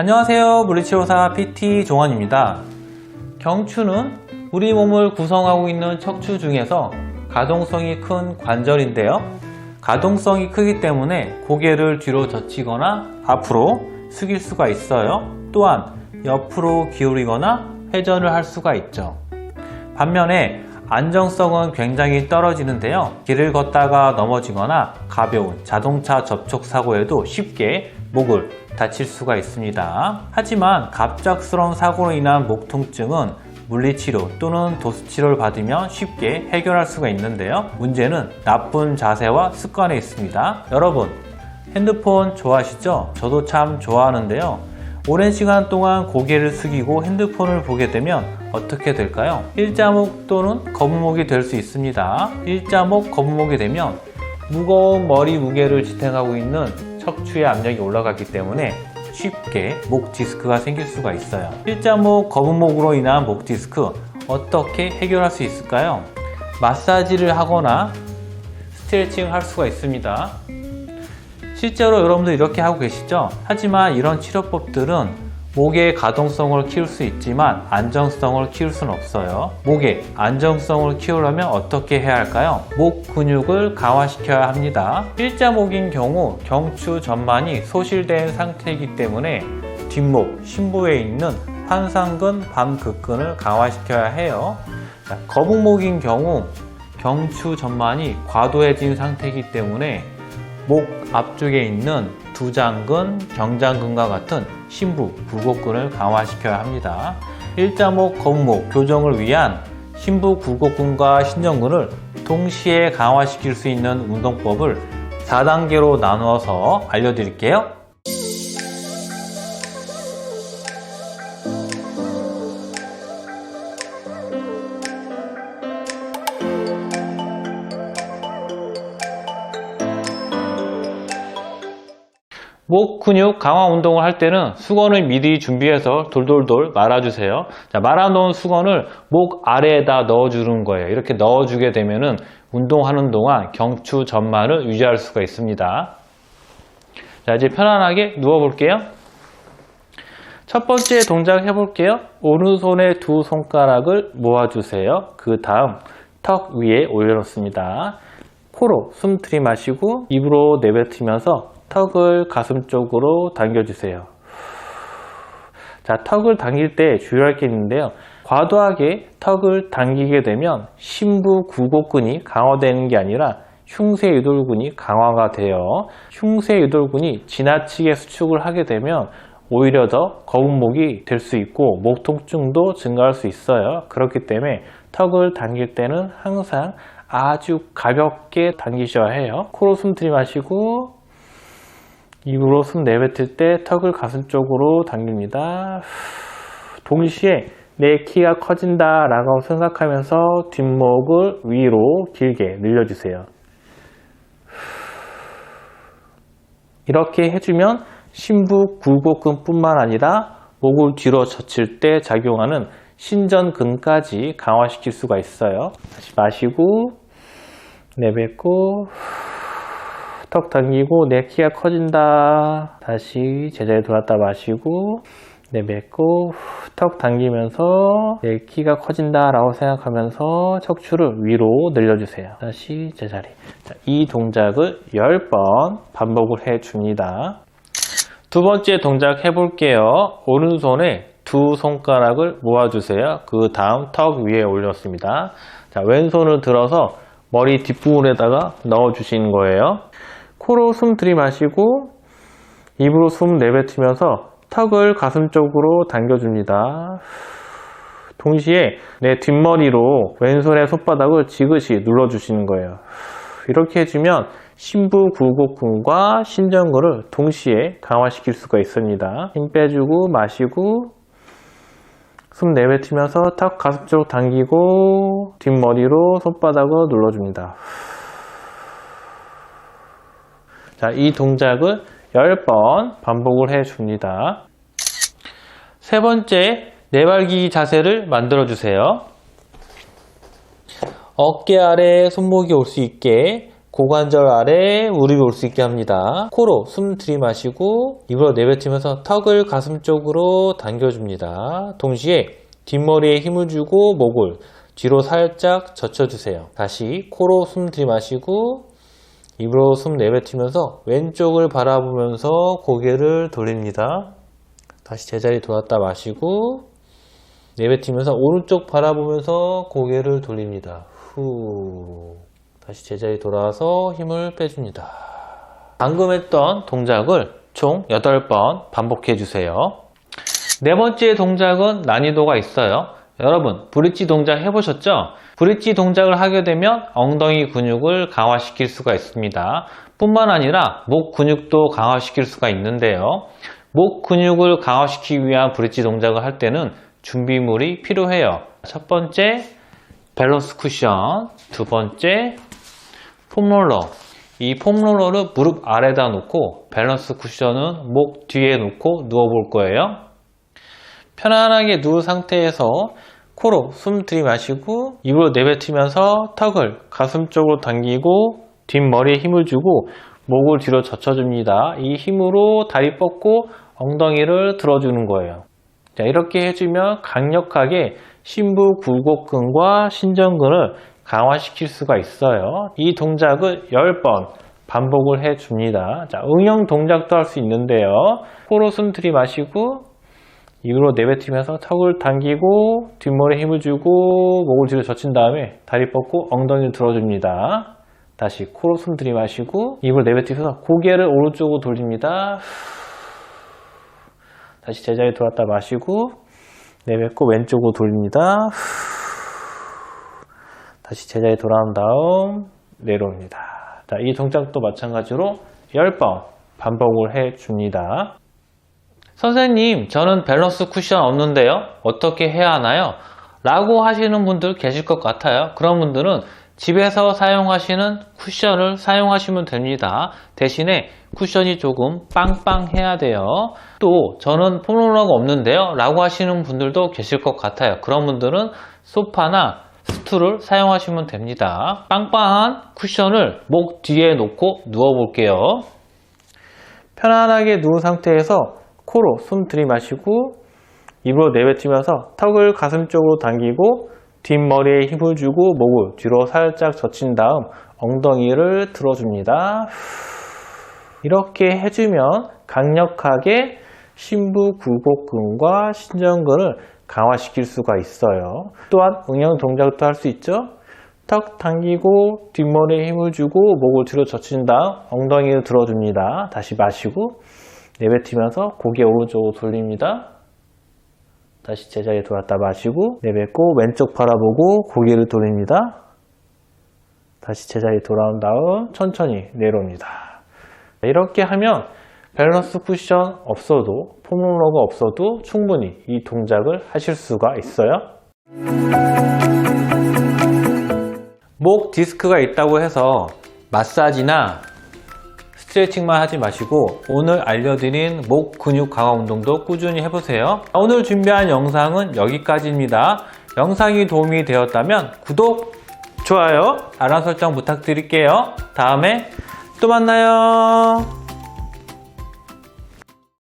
안녕하세요. 물리치료사 PT 종원입니다. 경추는 우리 몸을 구성하고 있는 척추 중에서 가동성이 큰 관절인데요. 가동성이 크기 때문에 고개를 뒤로 젖히거나 앞으로 숙일 수가 있어요. 또한 옆으로 기울이거나 회전을 할 수가 있죠. 반면에 안정성은 굉장히 떨어지는데요. 길을 걷다가 넘어지거나 가벼운 자동차 접촉 사고에도 쉽게 목을 다칠 수가 있습니다. 하지만 갑작스러운 사고로 인한 목 통증은 물리치료 또는 도수치료를 받으면 쉽게 해결할 수가 있는데요. 문제는 나쁜 자세와 습관에 있습니다. 여러분, 핸드폰 좋아하시죠? 저도 참 좋아하는데요. 오랜 시간 동안 고개를 숙이고 핸드폰을 보게 되면 어떻게 될까요? 일자목 또는 거북목이 될 수 있습니다. 일자목, 거북목이 되면 무거운 머리 무게를 지탱하고 있는 척추의 압력이 올라가기 때문에 쉽게 목 디스크가 생길 수가 있어요. 일자목, 거북목으로 인한 목 디스크 어떻게 해결할 수 있을까요? 마사지를 하거나 스트레칭을 할 수가 있습니다. 실제로 여러분들 이렇게 하고 계시죠? 하지만 이런 치료법들은 목의 가동성을 키울 수 있지만 안정성을 키울 수는 없어요. 목의 안정성을 키우려면 어떻게 해야 할까요? 목 근육을 강화시켜야 합니다. 일자목인 경우 경추 전만이 소실된 상태이기 때문에 뒷목, 심부에 있는 환상근, 밤극근을 강화시켜야 해요. 자, 거북목인 경우 경추 전만이 과도해진 상태이기 때문에 목 앞쪽에 있는 두장근, 경장근과 같은 심부, 굴곡근을 강화시켜야 합니다. 일자목, 거북목 교정을 위한 심부 굴곡근과 신전근을 동시에 강화시킬 수 있는 운동법을 4단계로 나누어서 알려드릴게요. 목 근육 강화 운동을 할 때는 수건을 미리 준비해서 돌돌돌 말아주세요. 자, 말아놓은 수건을 목 아래에다 넣어주는 거예요. 이렇게 넣어주게 되면은 운동하는 동안 경추 전만을 유지할 수가 있습니다. 자, 이제 편안하게 누워볼게요. 첫 번째 동작 해볼게요. 오른손에 두 손가락을 모아주세요. 그 다음 턱 위에 올려놓습니다. 코로 숨 들이마시고 입으로 내뱉으면서 턱을 가슴 쪽으로 당겨주세요. 자, 턱을 당길 때 주의할 게 있는데요. 과도하게 턱을 당기게 되면 심부 구곡근이 강화되는 게 아니라 흉쇄 유돌근이 강화가 돼요. 흉쇄 유돌근이 지나치게 수축을 하게 되면 오히려 더 거북목이 될 수 있고 목 통증도 증가할 수 있어요. 그렇기 때문에 턱을 당길 때는 항상 아주 가볍게 당기셔야 해요. 코로 숨 들이마시고 입으로 숨 내뱉을 때 턱을 가슴 쪽으로 당깁니다. 동시에 내 키가 커진다 라고 생각하면서 뒷목을 위로 길게 늘려주세요. 이렇게 해주면 심부 굴곡근 뿐만 아니라 목을 뒤로 젖힐 때 작용하는 신전근까지 강화시킬 수가 있어요. 다시 마시고 내뱉고 턱 당기고 내 키가 커진다. 다시 제자리에 돌았다 마시고 내뱉고 턱 당기면서 내 키가 커진다 라고 생각하면서 척추를 위로 늘려주세요. 다시 제자리. 자, 이 동작을 10번 반복을 해 줍니다. 두 번째 동작 해볼게요. 오른손에 두 손가락을 모아주세요. 그 다음 턱 위에 올렸습니다. 자, 왼손을 들어서 머리 뒷부분에다가 넣어 주시는 거예요. 코로 숨 들이마시고 입으로 숨 내뱉으면서 턱을 가슴 쪽으로 당겨줍니다. 동시에 내 뒷머리로 왼손의 손바닥을 지그시 눌러주시는 거예요. 이렇게 해주면 심부 굴곡근과 신전근을 동시에 강화시킬 수가 있습니다. 힘 빼주고 마시고 숨 내뱉으면서 턱 가슴 쪽 당기고 뒷머리로 손바닥을 눌러줍니다. 자, 이 동작을 10번 반복을 해줍니다. 세 번째, 내발기 자세를 만들어 주세요. 어깨 아래 손목이 올 수 있게 고관절 아래 무릎이 올 수 있게 합니다. 코로 숨 들이마시고 입으로 내뱉으면서 턱을 가슴 쪽으로 당겨줍니다. 동시에 뒷머리에 힘을 주고 목을 뒤로 살짝 젖혀주세요. 다시 코로 숨 들이마시고 입으로 숨 내뱉으면서 왼쪽을 바라보면서 고개를 돌립니다. 다시 제자리 돌았다 마시고 내뱉으면서 오른쪽 바라보면서 고개를 돌립니다. 후. 다시 제자리 돌아와서 힘을 빼줍니다. 방금 했던 동작을 총 8번 반복해 주세요. 네 번째 동작은 난이도가 있어요. 여러분, 브릿지 동작 해보셨죠? 브릿지 동작을 하게 되면 엉덩이 근육을 강화시킬 수가 있습니다. 뿐만 아니라 목 근육도 강화시킬 수가 있는데요. 목 근육을 강화시키기 위한 브릿지 동작을 할 때는 준비물이 필요해요. 첫 번째, 밸런스 쿠션. 두 번째, 폼롤러. 이 폼롤러를 무릎 아래다 놓고 밸런스 쿠션은 목 뒤에 놓고 누워 볼 거예요. 편안하게 누운 상태에서 코로 숨 들이마시고 입으로 내뱉으면서 턱을 가슴 쪽으로 당기고 뒷머리에 힘을 주고 목을 뒤로 젖혀줍니다. 이 힘으로 다리 뻗고 엉덩이를 들어주는 거예요. 자, 이렇게 해주면 강력하게 심부 굴곡근과 신전근을 강화시킬 수가 있어요. 이 동작을 10번 반복을 해줍니다. 자, 응용 동작도 할 수 있는데요. 코로 숨 들이마시고 입으로 내뱉으면서 턱을 당기고 뒷머리에 힘을 주고 목을 뒤로 젖힌 다음에 다리 뻗고 엉덩이를 들어줍니다. 다시 코로 숨 들이마시고 입을 내뱉으면서 고개를 오른쪽으로 돌립니다. 다시 제자리 돌았다 마시고 내뱉고 왼쪽으로 돌립니다. 다시 제자리 돌아온 다음 내려옵니다. 자, 이 동작도 마찬가지로 10번 반복을 해 줍니다. 선생님, 저는 밸런스 쿠션 없는데요. 어떻게 해야 하나요? 라고 하시는 분들 계실 것 같아요. 그런 분들은 집에서 사용하시는 쿠션을 사용하시면 됩니다. 대신에 쿠션이 조금 빵빵해야 돼요. 또 저는 폼롤러가 없는데요. 라고 하시는 분들도 계실 것 같아요. 그런 분들은 소파나 스툴을 사용하시면 됩니다. 빵빵한 쿠션을 목 뒤에 놓고 누워 볼게요. 편안하게 누운 상태에서 코로 숨 들이마시고 입으로 내뱉으면서 턱을 가슴 쪽으로 당기고 뒷머리에 힘을 주고 목을 뒤로 살짝 젖힌 다음 엉덩이를 들어줍니다. 이렇게 해주면 강력하게 심부 굴곡근과 신전근을 강화시킬 수가 있어요. 또한 응용 동작도 할 수 있죠. 턱 당기고 뒷머리에 힘을 주고 목을 뒤로 젖힌 다음 엉덩이를 들어줍니다. 다시 마시고 내뱉으면서 고개 오른쪽으로 돌립니다. 다시 제자리에 돌았다 마시고 내뱉고 왼쪽 바라보고 고개를 돌립니다. 다시 제자리에 돌아온 다음 천천히 내려옵니다. 이렇게 하면 밸런스 쿠션 없어도 폼롤러가 없어도 충분히 이 동작을 하실 수가 있어요. 목 디스크가 있다고 해서 마사지나 스트레칭만 하지 마시고 오늘 알려드린 목 근육 강화 운동도 꾸준히 해보세요. 오늘 준비한 영상은 여기까지입니다. 영상이 도움이 되었다면 구독, 좋아요, 알람 설정 부탁드릴게요. 다음에 또 만나요.